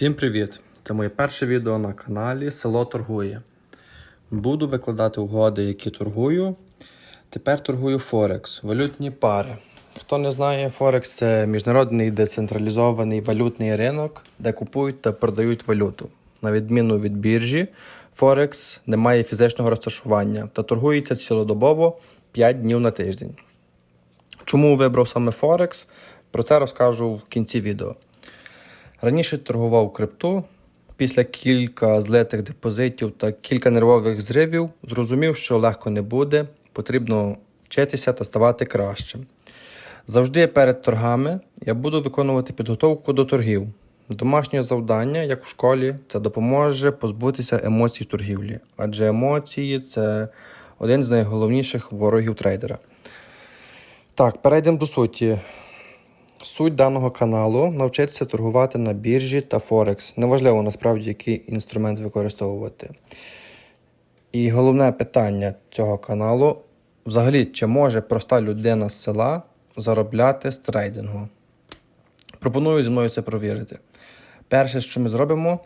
Всім привіт! Це моє перше відео на каналі Село Торгує. Буду викладати угоди, які торгую. Тепер торгую Форекс, валютні пари. Хто не знає, Форекс це міжнародний децентралізований валютний ринок, де купують та продають валюту. На відміну від біржі, Форекс не має фізичного розташування та торгується цілодобово 5 днів на тиждень. Чому вибрав саме Форекс? Про це розкажу в кінці відео. Раніше торгував крипту. Після кілька злитих депозитів та кілька нервових зривів зрозумів, що легко не буде, потрібно вчитися та ставати кращим. Завжди перед торгами я буду виконувати підготовку до торгів. Домашнє завдання, як в школі, це допоможе позбутися емоцій торгівлі, адже емоції це один з найголовніших ворогів трейдера. Так, перейдемо до суті. Суть даного каналу навчитися торгувати на біржі та Форекс. Неважливо насправді, який інструмент використовувати. І головне питання цього каналу: взагалі, чи може проста людина з села заробляти з трейдингу? Пропоную зі мною це провірити. Перше, що ми зробимо,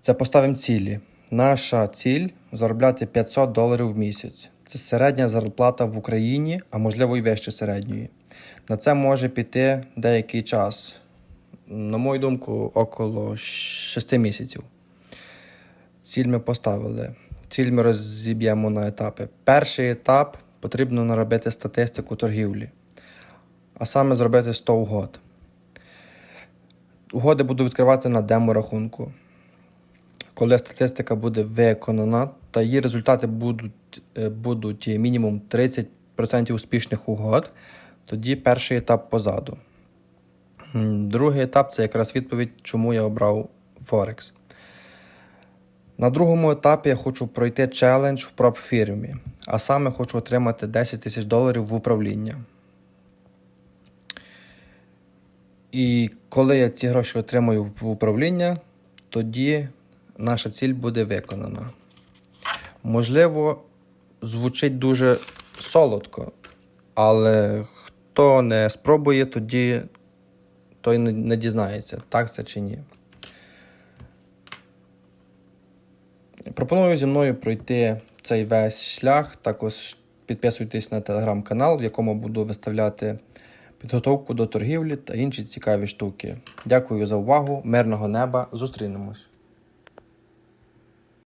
це поставимо цілі. Наша ціль заробляти 500 доларів в місяць. Це середня зарплата в Україні, а можливо і вище середньої. На це може піти деякий час, на мою думку, около 6 місяців. Ціль ми поставили. Ціль ми розіб'ємо на етапи. Перший етап потрібно наробити статистику торгівлі, а саме зробити 100 угод. Угоди буду відкривати на демо-рахунку. Коли статистика буде виконана та її результати будуть, е, будуть мінімум 30% успішних угод, тоді перший етап позаду. Другий етап це якраз відповідь, чому я обрав Форекс. На другому етапі я хочу пройти челендж в проб фірмі, а саме хочу отримати 10 тисяч доларів в управління. І коли я ці гроші отримаю в управління, тоді наша ціль буде виконана. Можливо, звучить дуже солодко, але хто не спробує, тоді той не, дізнається, так це чи ні. Пропоную зі мною пройти цей весь шлях. Також підписуйтесь на телеграм-канал, в якому буду виставляти підготовку до торгівлі та інші цікаві штуки. Дякую за увагу, мирного неба, зустрінемось.